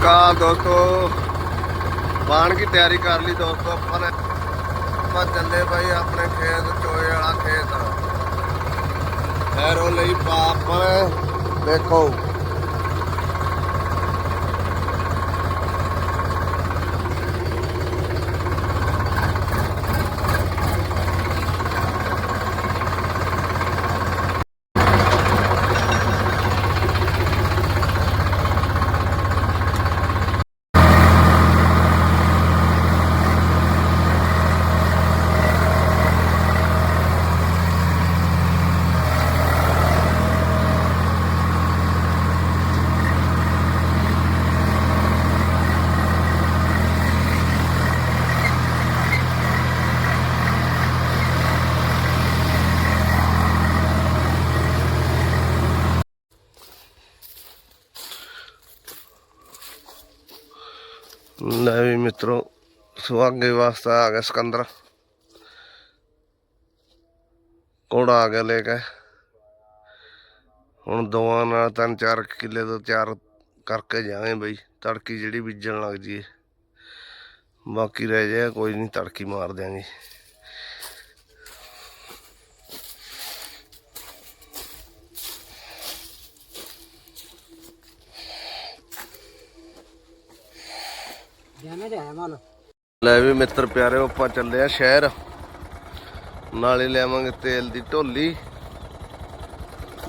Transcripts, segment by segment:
ਅਕਾਲ ਦੋਸਤੋ। ਬਾਣ ਦੀ ਤਿਆਰੀ ਕਰ ਲਈ ਦੋਸਤੋ ਆਪਾਂ ਨੇ। ਆਪਾਂ ਚੱਲੇ ਭਾਈ ਆਪਣੇ ਖੇਤ, ਚੋਏ ਵਾਲਾ ਖੇਤ। ਐਰੋ ਲਈ ਪਾਪ, ਦੇਖੋ। ਲੈ ਵੀ ਮਿੱਤਰੋ, ਸੁਹਾਗੇ ਵਾਸਤੇ ਆ ਗਿਆ ਸਿਕੰਦਰ। ਕੋੜਾ ਆ ਗਿਆ ਲੈ ਕੇ। ਹੁਣ ਦੋਵਾਂ ਨਾਲ ਤਿੰਨ ਚਾਰ ਕਿੱਲੇ ਤੋਂ ਤਿਆਰ ਕਰਕੇ ਜਾਵੇਂ ਬਈ, ਤੜਕੀ ਜਿਹੜੀ ਬੀਜਣ ਲੱਗ ਜੀ ਬਾਕੀ ਰਹਿ ਜਾਏ ਕੋਈ ਨਹੀਂ ਤੜਕੀ ਮਾਰ ਦਿਆਂਗੇ। ਲੈ ਵੀ ਮਿੱਤਰ ਪਿਆਰਿਓ ਆਪਾਂ ਚੱਲੇ ਆ ਸ਼ਹਿਰ। ਨਾਲੇ ਲਿਆਵਾਂਗੇ ਤੇਲ ਦੀ ਢੋਲੀ।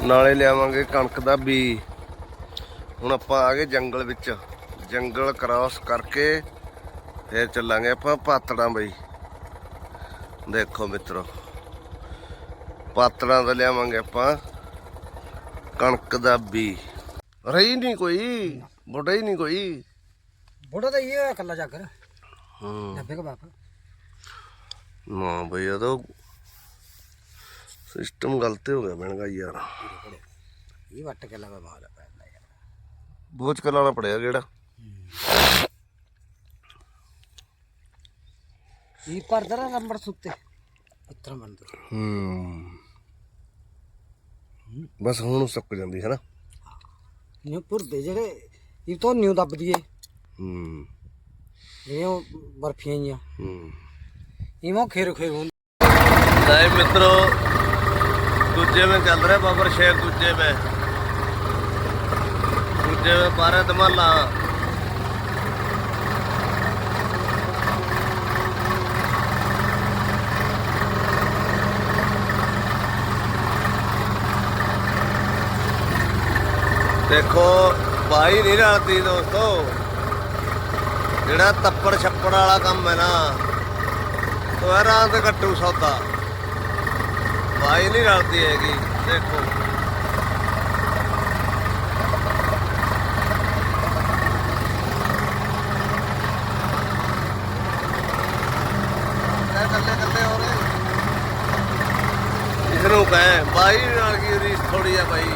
ਨਾਲੇ ਲਿਆਵਾਂਗੇ ਕਣਕ ਦਾ ਬੀ ਹੁਣ ਆਪਾਂ ਆ ਗਏ ਜੰਗਲ ਵਿੱਚ। ਜੰਗਲ ਕ੍ਰਾਸ ਕਰਕੇ ਫੇਰ ਚੱਲਾਂਗੇ ਆਪਾਂ ਪਾਤੜਾਂ ਬਈ। ਦੇਖੋ ਮਿੱਤਰੋ, ਪਾਤੜਾਂ ਦਾ ਲਿਆਵਾਂਗੇ ਆਪਾਂ ਕਣਕ ਦਾ ਬੀ ਰਹੀ ਨਹੀਂ ਕੋਈ ਬੁੱਢਾ ਹੀ ਨਹੀਂ ਕੋਈ। ਬੁੜਾ ਤਾਂ ਇਹ ਹੋਇਆ ਕੱਲਾ ਜਾਗਰ। ਹੂੰ। ਡੱਬੇ ਕੋ ਬਾਪ। ਨਾ ਬਈ ਇਹ ਤਾਂ ਸਿਸਟਮ ਗਲਤ ਹੋ ਗਿਆ ਬਣਗਾ ਯਾਰ। ਇਹ ਵੱਟ ਕੇ ਲਗਾ ਮਾਲ ਪੈਂਦਾ ਯਾਰ। ਬੋਝ ਕਲਾਣਾ ਪੜਿਆ ਕਿਹੜਾ? ਇਹ ਪਰਦਰਾ ਨੰਬਰ ਸੁੱਤੇ। ਇਤਰਾ ਬੰਦ ਹੂੰ। ਬਸ ਹੁਣ ਸੁੱਕ ਜਾਂਦੀ ਹੈ ਨਾ। ਨਿਉ ਪੁਰਦੇ ਜਿਹੜੇ ਇਹ ਤੋਂ ਨਿਉ ਦੱਬ ਦੀਏ ਬਰਫੀਆਂ ਜੀਆਂ। ਦੂਜੇ ਵਿੱਚ ਚੱਲ ਰਿਹਾ ਬਾਬਰ ਸ਼ੇਰ ਦੂਜੇ ਵਿੱਚ ਦੂਜੇ ਵਿੱਚ ਪਾਰਾ ਦੇਖੋ ਬਾਈ ਨਹੀਂ ਰਲਦੀ ਦੋਸਤੋ। ਜਿਹੜਾ ਤੱਪੜ ਛੱਪੜ ਵਾਲਾ ਕੰਮ ਹੈ ਨਾ, ਉਹ ਹੈਰਾਂ ਤੇ ਕੱਟੂ ਸੌਦਾ। ਬਾਈ ਨਹੀਂ ਰਲਦੀ ਹੈਗੀ, ਦੇਖੋ। ਕੱਲੇ ਕੱਲੇ ਹੋ ਰਹੇ। ਕਹੇ, ਬਾਈ ਨਾਲ ਕੀ ਰੀਸ ਥੋੜੀ ਆ ਬਾਈ।